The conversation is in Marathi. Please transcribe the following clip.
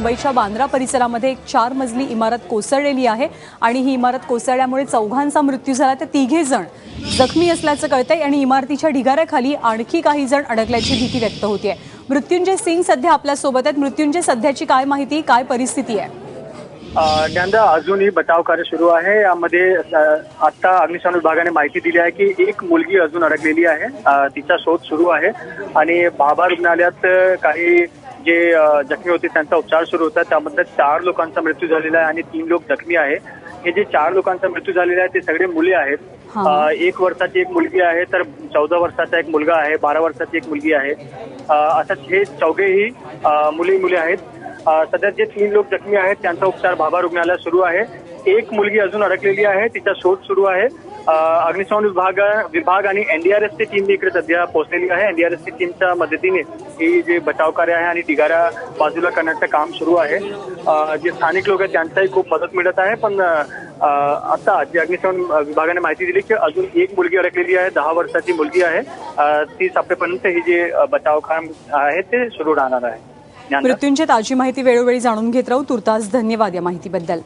मुंबईच्या बांद्रा परिसरामध्ये एक चार मजली इमारत कोसळलेली आहे आणि ही इमारत कोसळल्यामुळे चौघांचा मृत्यू झाला. तर तिघे जण जखमी असल्याचं कळतंय आणि इमारतीच्या ढिगाऱ्याखाली आणखी काही जण अडकल्याची भीती व्यक्त होतीये. मृत्युंजय सिंग सध्या आपल्यासोबत आहेत. मृत्युंजय सध्याची काय माहिती काय परिस्थिती आहे? अ, ज्ञानदा अजूनही बचाव कार्य सुरू आहे यामध्ये आत्ता आता अग्निशमन विभागाने माहिती दिली आहे की एक मुलगी अजून अडकलेली आहे. तिचा शोध सुरू आहे. आणि भाभा रुग्णालयात काही जे जखमी होते त्यांचा उपचार सुरू होता. त्यामध्ये चार लोकांचा मृत्यू झालेला आहे आणि तीन लोक जखमी आहे. हे जे चार लोकांचा मृत्यू झालेला आहे ते सगळे मुले आहेत. एक वर्षाची एक मुलगी आहे तर चौदा वर्षाचा एक मुलगा आहे बारा वर्षाची एक मुलगी आहे. अ, असंच हे चौघेही मुली मुले आहेत. सध्या जे तीन लोक जखमी आहेत त्यांचा उपचार भाभा रुग्णालयात सुरू आहे. एक मुलगी अजून अडकलेली आहे तिचा शोध सुरू आहे. अग्निशमन विभाग विभाग आणि एनडीआरएफची टीम इकडे सध्या पोहोचलेली आहे. एनडीआरएफची टीमच्या मदतीने ही जे बचाव कार्य आहे आणि ढिगाऱ्या बाजूला करण्याचं काम सुरू आहे. जे स्थानिक लोक आहेत त्यांचाही खूप मदत मिळत आहे. पण आता जे अग्निशमन विभागाने माहिती दिली की अजून एक मुलगी अडकलेली आहे दहा वर्षाची मुलगी आहे. ती सापेपर्यंत ही जे बचाव काम आहे ते सुरू राहणार आहे. मृत्यूंची ताजी माहिती वेळोवेळी जाणून घेत राहू. तुर्तास धन्यवाद या माहितीबद्दल.